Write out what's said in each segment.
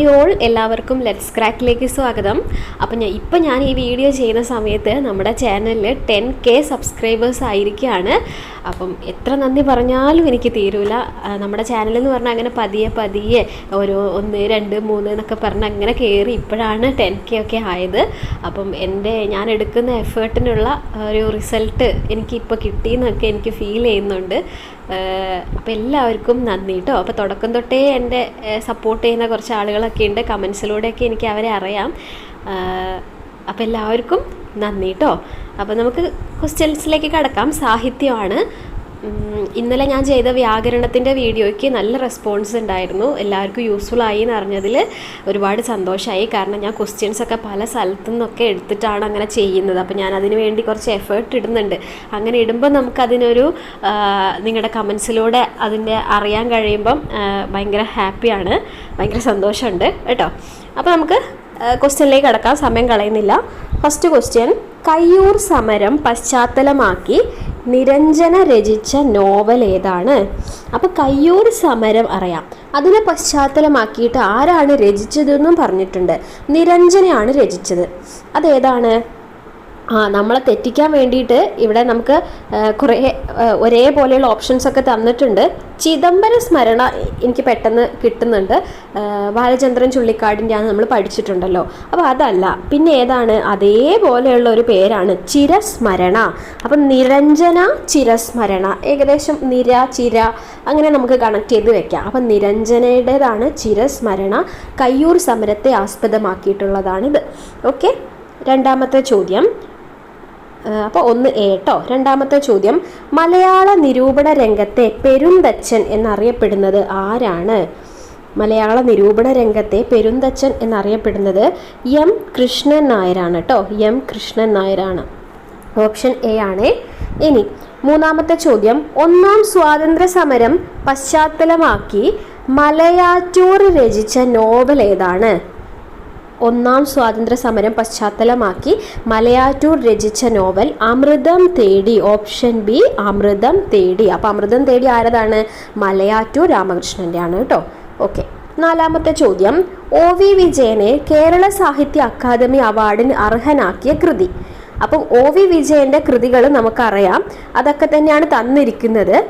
Hi all എല്ലാവർക്കും let's ക്രാക്കിലേക്ക് സ്വാഗതം. അപ്പം ഞാൻ ഇപ്പം ഞാൻ ഈ വീഡിയോ ചെയ്യുന്ന സമയത്ത് നമ്മുടെ ചാനലിൽ ടെൻ കെ സബ്സ്ക്രൈബേഴ്സ് ആയിരിക്കുകയാണ് അപ്പം എത്ര നന്ദി പറഞ്ഞാലും എനിക്ക് തീരൂല. നമ്മുടെ ചാനൽ എന്ന് പറഞ്ഞാൽ അങ്ങനെ പതിയെ പതിയെ ഒരു ഒന്ന് രണ്ട് മൂന്ന് എന്നൊക്കെ പറഞ്ഞ് അങ്ങനെ കയറി ഇപ്പോഴാണ് ടെൻ കെ ഒക്കെ ആയത്. അപ്പം എന്റെ ഞാൻ എടുക്കുന്ന എഫേർട്ടിനുള്ള ഒരു റിസൾട്ട് എനിക്കിപ്പോൾ കിട്ടിയെന്നൊക്കെ എനിക്ക് ഫീൽ ചെയ്യുന്നുണ്ട്. അപ്പോൾ എല്ലാവർക്കും നന്ദി കേട്ടോ അപ്പോൾ തുടക്കം തൊട്ടേ എന്റെ സപ്പോർട്ട് ചെയ്യുന്ന കുറച്ച് ആളുകളൊക്കെ ഉണ്ട്. കമൻസിലൂടെയൊക്കെ എനിക്ക് അവരെ അറിയാം. അപ്പോൾ എല്ലാവർക്കും നന്ദി കേട്ടോ അപ്പോൾ നമുക്ക് ക്വസ്റ്റ്യൻസിലേക്ക് കടക്കാം. സാഹിത്യമാണ്. ഇന്നലെ ഞാൻ ചെയ്ത വ്യാകരണത്തിന്റെ വീഡിയോയ്ക്ക് നല്ല റെസ്പോൺസ് ഉണ്ടായിരുന്നു. എല്ലാവർക്കും യൂസ്ഫുൾ ആയി എന്ന് അറിഞ്ഞതിൽ ഒരുപാട് സന്തോഷമായി കാരണം ഞാൻ ക്വസ്റ്റ്യൻസ് ഒക്കെ പല സ്ഥലത്തു നിന്നൊക്കെ എടുത്തിട്ടാണ് അങ്ങനെ ചെയ്യുന്നത്. അപ്പോൾ ഞാൻ അതിന് വേണ്ടി കുറച്ച് എഫേർട്ട് ഇടുന്നുണ്ട്. അങ്ങനെ ഇടുമ്പോൾ നമുക്കതിനൊരു നിങ്ങളുടെ കമൻസിലൂടെ അതിന്റെ അറിയാൻ കഴിയുമ്പം ഭയങ്കര ഹാപ്പിയാണ് ഭയങ്കര സന്തോഷമുണ്ട്. കേട്ടോ? അപ്പോൾ നമുക്ക് ക്വസ്റ്റ്യനിലേക്ക് കടക്കാം സമയം കളയുന്നില്ല. ഫസ്റ്റ് ക്വസ്റ്റ്യൻ കയ്യൂർ സമരം പശ്ചാത്തലമാക്കി നിരഞ്ജന രചിച്ച നോവൽ ഏതാണ്? അപ്പോൾ കയ്യൂർ സമരം അറിയാം. അതിനെ പശ്ചാത്തലമാക്കിയിട്ട് ആരാണ് രചിച്ചതെന്നും പറഞ്ഞിട്ടുണ്ട്. നിരഞ്ജനയാണ് രചിച്ചത്. അതേതാണ് ആ നമ്മളെ തെറ്റിക്കാൻ വേണ്ടിയിട്ട് ഇവിടെ നമുക്ക് കുറേ ഒരേപോലെയുള്ള ഓപ്ഷൻസ് ഒക്കെ തന്നിട്ടുണ്ട്. ചിദംബര സ്മരണ എനിക്ക് പെട്ടെന്ന് കിട്ടുന്നുണ്ട്. ബാലചന്ദ്രൻ ചുള്ളിക്കാടിന്റെ ആണ് നമ്മൾ പഠിച്ചിട്ടുണ്ടല്ലോ. അപ്പോൾ അതല്ല പിന്നെ ഏതാണ്? അതേപോലെയുള്ള ഒരു പേരാണ് ചിരസ്മരണ. അപ്പം നിരഞ്ജന ചിരസ്മരണ. ഏകദേശം നിര ചിര അങ്ങനെ നമുക്ക് കണക്ട് ചെയ്ത് വെക്കാം. അപ്പം നിരഞ്ജനയുടേതാണ് ചിരസ്മരണ. കയ്യൂർ സമരത്തെ ആസ്പദമാക്കിയിട്ടുള്ളതാണിത്. ഓക്കെ രണ്ടാമത്തെ ചോദ്യം. അപ്പോൾ ഒന്ന് എ രണ്ടാമത്തെ ചോദ്യം മലയാള നിരൂപണ രംഗത്തെ പെരുന്തച്ചൻ എന്നറിയപ്പെടുന്നത് ആരാണ്? മലയാള നിരൂപണ രംഗത്തെ പെരുന്തച്ചൻ എന്നറിയപ്പെടുന്നത് എം കൃഷ്ണൻ നായരാണ് കേട്ടോ എം കൃഷ്ണൻ നായരാണ്. ഓപ്ഷൻ എ ആണ്. ഇനി മൂന്നാമത്തെ ചോദ്യം ഒന്നാം സ്വാതന്ത്ര്യ സമരം പശ്ചാത്തലമാക്കി മലയാറ്റൂർ രചിച്ച നോവൽ ഏതാണ്? ഒന്നാം സ്വാതന്ത്ര്യ സമരം പശ്ചാത്തലമാക്കി മലയാറ്റൂർ രചിച്ച നോവൽ അമൃതം തേടി ഓപ്ഷൻ ബി അമൃതം തേടി. അപ്പോൾ അമൃതം തേടി ആരതാണ്? മലയാറ്റൂർ രാമകൃഷ്ണന്റെ ആണ് കേട്ടോ. ഓക്കെ. നാലാമത്തെ ചോദ്യം. ഒ വി വിജയനെ കേരള സാഹിത്യ അക്കാദമി അവാർഡിന് അർഹനാക്കിയ കൃതി. അപ്പം ഒ വി വിജയന്റെ കൃതികൾ നമുക്കറിയാം. അതൊക്കെ തന്നെയാണ് തന്നിരിക്കുന്നത്.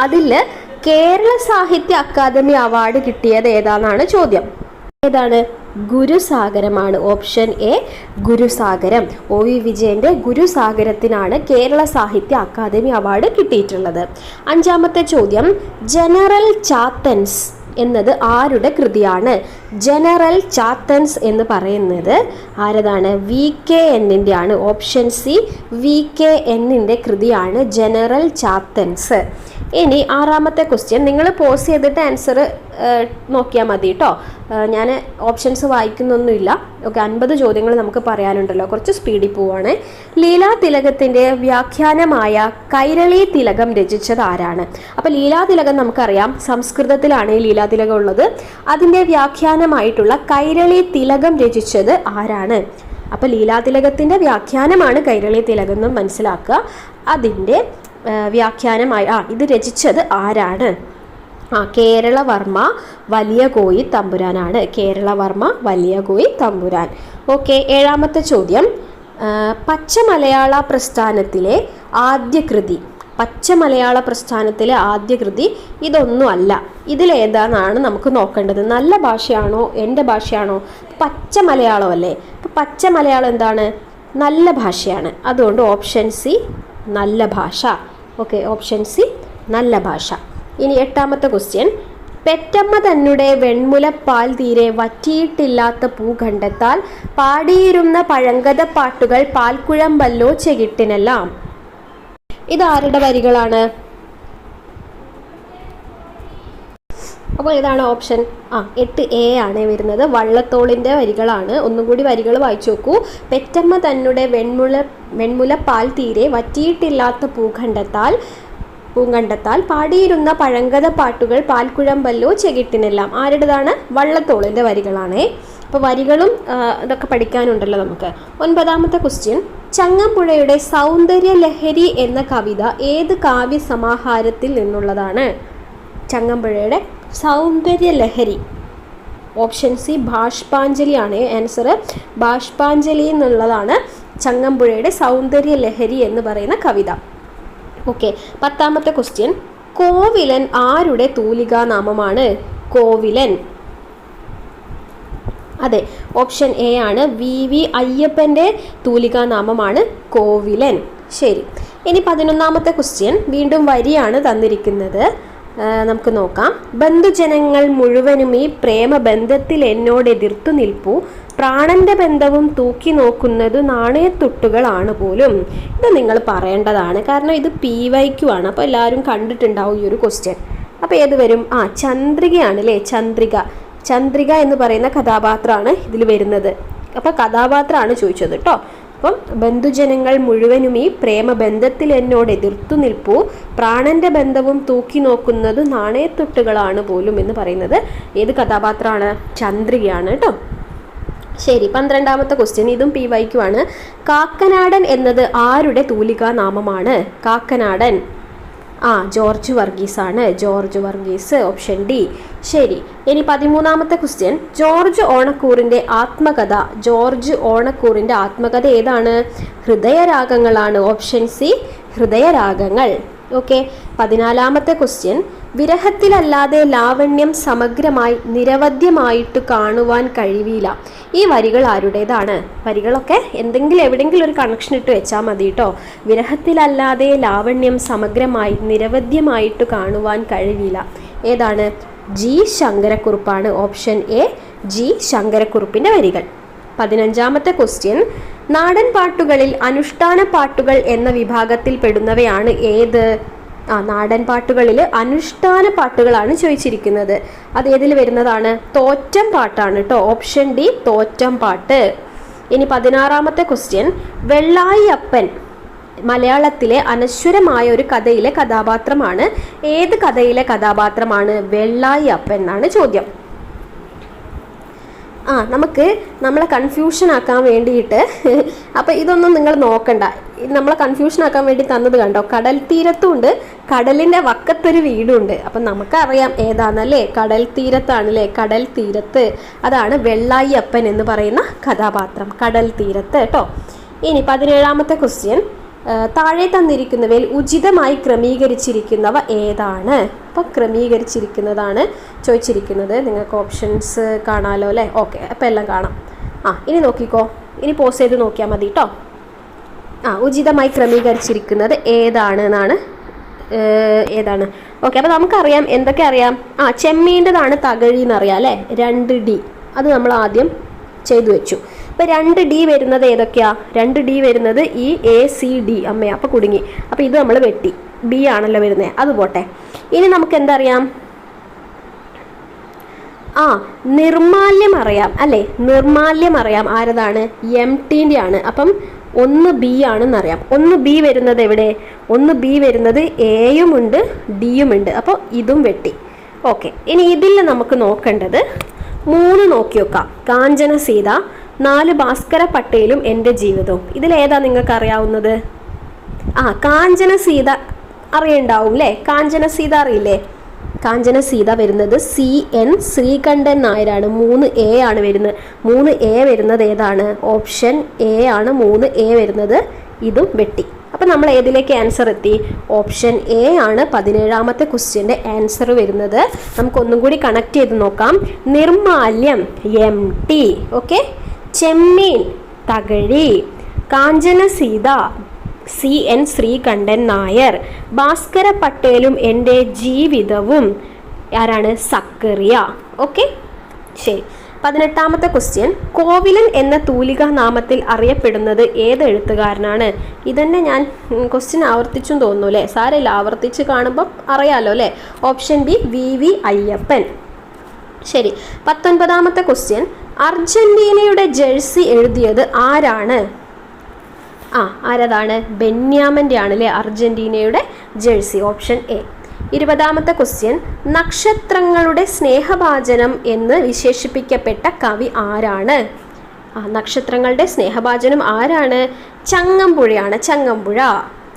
അതിൽ കേരള സാഹിത്യ അക്കാദമി അവാർഡ് കിട്ടിയത് ഏതാണെന്നാണ് ചോദ്യം. ഏതാണ്? ഗുരുസാഗരമാണ്. ഓപ്ഷൻ എ ഗുരുസാഗരം. ഒ വി വിജയന്റെ ഗുരുസാഗരത്തിനാണ് കേരള സാഹിത്യ അക്കാദമി അവാർഡ് കിട്ടിയിട്ടുള്ളത്. അഞ്ചാമത്തെ ചോദ്യം ജനറൽ ചാത്തൻസ് എന്നത് ആരുടെ കൃതിയാണ്? ജനറൽ ചാത്തൻസ് എന്ന് പറയുന്നത് ആരതാണ്? വി കെ എന്നിന്റെ ആണ്. ഓപ്ഷൻ സി വി കെ എന്നിന്റെ കൃതിയാണ് ജനറൽ ചാത്തൻസ്. ഇനി ആറാമത്തെ ക്വസ്റ്റ്യൻ നിങ്ങൾ പോസ് ചെയ്തിട്ട് ആൻസർ നോക്കിയാൽ മതി കേട്ടോ ഞാൻ ഓപ്ഷൻസ് വായിക്കുന്നൊന്നുമില്ല. ഓക്കെ അൻപത് ചോദ്യങ്ങൾ നമുക്ക് പറയാനുണ്ടല്ലോ. കുറച്ച് സ്പീഡിൽ പോവാണ്. ലീലാ തിലകത്തിന്റെ വ്യാഖ്യാനമായ കൈരളി തിലകം രചിച്ചത് ആരാണ്? അപ്പോൾ ലീലാ തിലകം നമുക്കറിയാം സംസ്കൃതത്തിലാണ് ഈ ലീലാ തിലകം ഉള്ളത്. അതിന്റെ വ്യാഖ്യാനമായിട്ടുള്ള കൈരളി തിലകം രചിച്ചത് ആരാണ്? അപ്പോൾ ലീലാ തിലകത്തിന്റെ വ്യാഖ്യാനമാണ് കൈരളി തിലകം എന്ന് മനസ്സിലാക്കുക. അതിന്റെ വ്യാഖ്യാനമായി ആ ഇത് രചിച്ചത് ആരാണ്? ആ കേരളവർമ്മ വലിയ കോയി തമ്പുരാനാണ്. കേരളവർമ്മ വലിയ കോയി തമ്പുരാൻ. ഓക്കെ ഏഴാമത്തെ ചോദ്യം. പച്ചമലയാള പച്ച മലയാള പ്രസ്ഥാനത്തിലെ ആദ്യ കൃതി പച്ച മലയാള പ്രസ്ഥാനത്തിലെ ആദ്യ കൃതി ഇതൊന്നുമല്ല. ഇതിലേതാണെന്നാണ് നമുക്ക് നോക്കേണ്ടത്. നല്ല ഭാഷയാണോ? എന്റെ ഭാഷയാണോ? പച്ച മലയാളം അല്ലേ? അപ്പോൾ പച്ച മലയാളം എന്താണ്? നല്ല ഭാഷയാണ്. അതുകൊണ്ട് ഓപ്ഷൻ സി നല്ല ഭാഷ. ഓക്കെ ഓപ്ഷൻ സി നല്ല ഭാഷ. ഇനി എട്ടാമത്തെ ക്വസ്റ്റ്യൻ പെറ്റമ്മ തന്നെ വെൺമുലപ്പാൽ തീരെ വറ്റിയിട്ടില്ലാത്ത പൂ കണ്ടെത്താൽ പാടിയിരുന്ന പഴങ്കഥ പാട്ടുകൾ പാൽക്കുഴമ്പല്ലോ ചെകിട്ടിനെല്ലാം. ഇതാരുടെ വരികളാണ്? അപ്പോൾ ഇതാണ് ഓപ്ഷൻ. ആ എട്ട് എ ആണ് വരുന്നത്. വള്ളത്തോളിന്റെ വരികളാണ്. ഒന്നും കൂടി വരികൾ വായിച്ചു നോക്കൂ. പെറ്റമ്മ തന്നെ വെൺമുല വെൺമുല പാൽ തീരെ വറ്റിയിട്ടില്ലാത്ത പൂഖണ്ഡത്താൽ പൂങ്കണ്ടത്താൽ പാടിയിരുന്ന പഴങ്കഥ പാട്ടുകൾ പാൽക്കുഴമ്പല്ലോ ചെകിട്ടിനെല്ലാം. ആരുടേതാണ്? വള്ളത്തോളിന്റെ വരികളാണേ. അപ്പോൾ വരികളും ഇതൊക്കെ പഠിക്കാനുണ്ടല്ലോ നമുക്ക്. ഒൻപതാമത്തെ ക്വസ്റ്റ്യൻ ചങ്ങമ്പുഴയുടെ സൗന്ദര്യ ലഹരി എന്ന കവിത ഏത് കാവ്യ സമാഹാരത്തിൽ നിന്നുള്ളതാണ്? ചങ്ങമ്പുഴയുടെ സൗന്ദര്യ ലഹരി ഓപ്ഷൻ സി ഭാഷ്പാഞ്ജലിയാണ് ആൻസർ ബാഷ്പാഞ്ജലി എന്നുള്ളതാണ് ചങ്ങമ്പുഴയുടെ സൗന്ദര്യ ലഹരി എന്ന് പറയുന്ന കവിത. ഓക്കെ പത്താമത്തെ ക്വസ്റ്റ്യൻ കോവിലൻ ആരുടെ തൂലികാ നാമമാണ് കോവിലൻ. അതെ ഓപ്ഷൻ എ ആണ്. വി വി അയ്യപ്പന്റെ തൂലികാ നാമമാണ് കോവിലൻ. ശരി ഇനി പതിനൊന്നാമത്തെ ക്വസ്റ്റ്യൻ വീണ്ടും വരിയാണ് തന്നിരിക്കുന്നത്. നമുക്ക് നോക്കാം. ബന്ധുജനങ്ങൾ മുഴുവനും ഈ പ്രേമബന്ധത്തിൽ എന്നോട് എതിർത്തു നിൽപ്പു. പ്രാണന്റെ ബന്ധവും തൂക്കി നോക്കുന്നത് നാണയത്തൊട്ടുകളാണ് പോലും. ഇത് നിങ്ങൾ പറയേണ്ടതാണ്. കാരണം ഇത് പി വൈക്കു ആണ്. അപ്പോൾ എല്ലാവരും കണ്ടിട്ടുണ്ടാവും ഈ ഒരു ക്വസ്റ്റ്യൻ അപ്പോൾ ഏത് വരും? ആ ചന്ദ്രികയാണ് അല്ലേ? ചന്ദ്രിക. ചന്ദ്രിക എന്ന് പറയുന്ന കഥാപാത്രമാണ് ഇതിൽ വരുന്നത്. അപ്പോൾ കഥാപാത്രമാണ് ചോദിച്ചത് കേട്ടോ അപ്പം ബന്ധുജനങ്ങൾ മുഴുവനും ഈ പ്രേമബന്ധത്തിൽ എന്നോട് എതിർത്തു നിൽപ്പു. പ്രാണന്റെ ബന്ധവും തൂക്കി നോക്കുന്നത് നാണയത്തൊട്ടുകളാണ് പോലും എന്ന് പറയുന്നത്. ഏത് കഥാപാത്രമാണ്? ചന്ദ്രികയാണ് കേട്ടോ. ശരി പന്ത്രണ്ടാമത്തെ ക്വസ്റ്റ്യൻ ഇതും പി വൈക്കുമാണ് കാക്കനാടൻ എന്നത് ആരുടെ തൂലികാ നാമമാണ് കാക്കനാടൻ. ആ ജോർജ് വർഗീസ് ആണ് ജോർജ് വർഗീസ് ഓപ്ഷൻ ഡി. ശരി ഇനി പതിമൂന്നാമത്തെ ക്വസ്റ്റ്യൻ ജോർജ് ഓണക്കൂറിന്റെ ആത്മകഥ. ജോർജ് ഓണക്കൂറിന്റെ ആത്മകഥ ഏതാണ്? ഹൃദയരാഗങ്ങളാണ്. Option C ഹൃദയരാഗങ്ങൾ. ഓക്കെ പതിനാലാമത്തെ ക്വസ്റ്റ്യൻ വിരഹത്തിലല്ലാതെ ലാവണ്യം സമഗ്രമായി നിരവധ്യമായിട്ട് കാണുവാൻ കഴിവില്ല. ഈ വരികൾ ആരുടേതാണ്? വരികളൊക്കെ എന്തെങ്കിലും എവിടെയെങ്കിലും ഒരു കണക്ഷൻ ഇട്ട് വെച്ചാൽ മതി കേട്ടോ വിരഹത്തിലല്ലാതെ ലാവണ്യം സമഗ്രമായി നിരവധ്യമായിട്ട് കാണുവാൻ കഴിവില്ല. ഏതാണ്? ജി ശങ്കരക്കുറുപ്പാണ് ഓപ്ഷൻ എ ജി ശങ്കരക്കുറുപ്പിന്റെ വരികൾ. പതിനഞ്ചാമത്തെ ക്വസ്റ്റ്യൻ നാടൻ പാട്ടുകളിൽ അനുഷ്ഠാന പാട്ടുകൾ എന്ന വിഭാഗത്തിൽ പെടുന്നവയാണ് ഏത്? ആ നാടൻ പാട്ടുകളിൽ അനുഷ്ഠാന പാട്ടുകളാണ് ചോദിച്ചിരിക്കുന്നത്. അത് ഏതിൽ വരുന്നതാണ്? തോറ്റം പാട്ടാണ് കേട്ടോ ഓപ്ഷൻ ഡി തോറ്റം പാട്ട്. ഇനി പതിനാറാമത്തെ ക്വസ്റ്റ്യൻ. വെള്ളായി അപ്പൻ മലയാളത്തിലെ അനശ്വരമായ ഒരു കഥയിലെ കഥാപാത്രമാണ്. ഏത് കഥയിലെ കഥാപാത്രമാണ്? വെള്ളായി അപ്പൻ എന്നാണ് ചോദ്യം. ആ നമുക്ക് നമ്മളെ കൺഫ്യൂഷൻ ആക്കാൻ വേണ്ടിയിട്ട് അപ്പോൾ ഇതൊന്നും നിങ്ങൾ നോക്കണ്ട. നമ്മളെ കൺഫ്യൂഷൻ ആക്കാൻ വേണ്ടി തന്നത് കണ്ടോ? കടൽ തീരത്തും ഉണ്ട് കടലിന്റെ വക്കത്തൊരു വീടുണ്ട്. അപ്പം നമുക്കറിയാം ഏതാണല്ലേ? കടൽ തീരത്താണല്ലേ? കടൽ തീരത്ത്. അതാണ് വെള്ളായി അപ്പൻ എന്ന് പറയുന്ന കഥാപാത്രം. കടൽ തീരത്ത് കേട്ടോ? ഇനി പതിനേഴാമത്തെ ക്വസ്റ്റ്യൻ താഴെ തന്നിരിക്കുന്നവയിൽ ഉചിതമായി ക്രമീകരിച്ചിരിക്കുന്നവ ഏതാണ്? അപ്പോൾ ക്രമീകരിച്ചിരിക്കുന്നതാണ് ചോദിച്ചിരിക്കുന്നത്. നിങ്ങൾക്ക് ഓപ്ഷൻസ് കാണാമല്ലോ അല്ലേ? ഓക്കെ അപ്പോൾ എല്ലാം കാണാം. ആ ഇനി നോക്കിക്കോ. ഇനി പോസ് ചെയ്ത് നോക്കിയാൽ മതി കേട്ടോ ആ ഉചിതമായി ക്രമീകരിച്ചിരിക്കുന്നത് ഏതാണ് എന്നാണ് ഏതാണ്. ഓക്കെ അപ്പോൾ നമുക്കറിയാം എന്തൊക്കെ അറിയാം? ആ ചെമ്മീന്റെതാണ് തകഴി എന്നറിയാം അല്ലേ? രണ്ട് ഡി. അത് നമ്മൾ ആദ്യം ചെയ്തു വെച്ചു. ഇപ്പം രണ്ട് ഡി വരുന്നത് ഏതൊക്കെയാ? രണ്ട് ഡി വരുന്നത് ഈ എ സി ഡി അമ്മ അപ്പോൾ കുടുങ്ങി. അപ്പോൾ ഇത് നമ്മൾ വെട്ടി. ബി ആണല്ലോ വരുന്നത് അത് പോട്ടെ. ഇനി നമുക്ക് എന്തറിയാം? ആ നിർമാല്യം അറിയാം. അല്ലേ? നിർമാല്യം അറിയാം. ആരതാണ്? എം ടീന്റെ ആണ്. അപ്പം ഒന്ന് ബി ആണെന്നറിയാം. ഒന്ന് ബി വരുന്നത് എവിടെ? ഒന്ന് ബി വരുന്നത് എയും ഉണ്ട് ഡിയും ഉണ്ട്. അപ്പോൾ ഇതും വെട്ടി. ഓക്കെ. ഇനി ഇതിൽ നമുക്ക് നോക്കേണ്ടത് മൂന്ന് നോക്കി വെക്കാം. കാഞ്ചന സീത നാല് ഭാസ്കര പട്ടേലും എന്റെ ജീവിതവും. ഇതിലേതാ നിങ്ങൾക്ക് അറിയാവുന്നത് ആ കാഞ്ചന സീത അറിയണ്ടാവും അല്ലേ കാഞ്ചന സീത അറിയില്ലേ? കാഞ്ചന സീത വരുന്നത് സി എൻ ശ്രീകണ്ഠൻ നായരാണ്. മൂന്ന് എ ആണ് വരുന്നത്. മൂന്ന് എ വരുന്നത് ഏതാണ്? ഓപ്ഷൻ എ ആണ്. മൂന്ന് എ വരുന്നത് ഇതും വെട്ടി. അപ്പം നമ്മൾ ഏതിലേക്ക് ആൻസർ എത്തി? ഓപ്ഷൻ എ ആണ് പതിനേഴാമത്തെ ക്വസ്റ്റ്യന്റെ ആൻസർ വരുന്നത്. നമുക്കൊന്നും കൂടി കണക്ട് ചെയ്ത് നോക്കാം. Nirmalyam M T. Okay? Chemmeen Thakazhi Kanchana Seeta C N Sreekantan Nair Bhaskara പട്ടേലും എന്റെ ജീവിതവും. ആരാണ്? സക്കറിയ. ഓക്കെ? ശരി. പതിനെട്ടാമത്തെ ക്വസ്റ്റ്യൻ. കോവിലൻ എന്ന തൂലിക നാമത്തിൽ അറിയപ്പെടുന്നത് ഏത് എഴുത്തുകാരനാണ്? ഇതന്നെ ഞാൻ ക്വസ്റ്റ്യൻ ആവർത്തിച്ചും തോന്നുന്നു അല്ലേ? സാരമില്ല ആവർത്തിച്ച് കാണുമ്പം അറിയാലോ അല്ലേ? Option B V V Ayyappan. ശരി. പത്തൊൻപതാമത്തെ ക്വസ്റ്റ്യൻ. അർജന്റീനയുടെ ജേഴ്സി എഴുതിയത് ആരാണ്? ആ ആരതാണ്? ബെന്യാമന്റെ ആണ് അല്ലേ അർജന്റീനയുടെ ജേഴ്സി ഓപ്ഷൻ എ. ഇരുപതാമത്തെ ക്വസ്റ്റ്യൻ നക്ഷത്രങ്ങളുടെ സ്നേഹഭാചനം എന്ന് വിശേഷിപ്പിക്കപ്പെട്ട കവി ആരാണ്? ആ നക്ഷത്രങ്ങളുടെ സ്നേഹഭാചനം ആരാണ്? ചങ്ങമ്പുഴയാണ് ചങ്ങമ്പുഴ.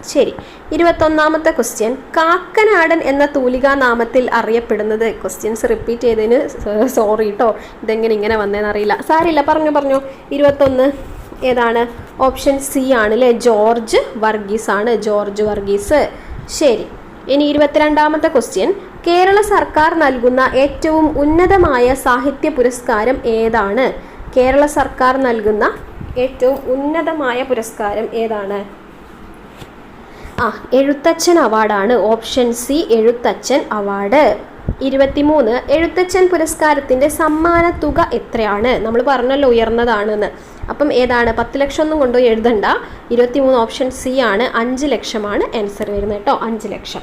ശരി. ഇരുപത്തൊന്നാമത്തെ ക്വസ്റ്റ്യൻ കാക്കനാടൻ എന്ന തൂലികാ നാമത്തിൽ അറിയപ്പെടുന്നത് ക്വസ്റ്റ്യൻസ് റിപ്പീറ്റ് ചെയ്തതിന് സോറി കേട്ടോ ഇതെങ്ങനെ ഇങ്ങനെ വന്നതെന്ന് അറിയില്ല. സാരില്ല പറഞ്ഞു പറഞ്ഞു. ഇരുപത്തൊന്ന് ഏതാണ്? ഓപ്ഷൻ സി ആണ് അല്ലേ ജോർജ് വർഗീസ് ആണ്. ജോർജ് വർഗീസ്. ശരി. ഇനി ഇരുപത്തിരണ്ടാമത്തെ ക്വസ്റ്റ്യൻ കേരള സർക്കാർ നൽകുന്ന ഏറ്റവും ഉന്നതമായ സാഹിത്യ പുരസ്കാരം ഏതാണ്? കേരള സർക്കാർ നൽകുന്ന ഏറ്റവും ഉന്നതമായ പുരസ്കാരം ഏതാണ്? ആ എഴുത്തച്ഛൻ അവാർഡാണ്. Option C Ezhuthachan award. ഇരുപത്തിമൂന്ന് എഴുത്തച്ഛൻ പുരസ്കാരത്തിന്റെ സമ്മാന തുക എത്രയാണ്? നമ്മൾ പറഞ്ഞല്ലോ ഉയർന്നതാണെന്ന്. അപ്പം ഏതാണ്? പത്ത് ലക്ഷം ഒന്നും കൊണ്ടുപോയി എഴുതണ്ട. ഇരുപത്തിമൂന്ന് ഓപ്ഷൻ സി ആണ്. അഞ്ച് ലക്ഷമാണ് ആൻസർ വരുന്നത് കേട്ടോ. അഞ്ച് ലക്ഷം.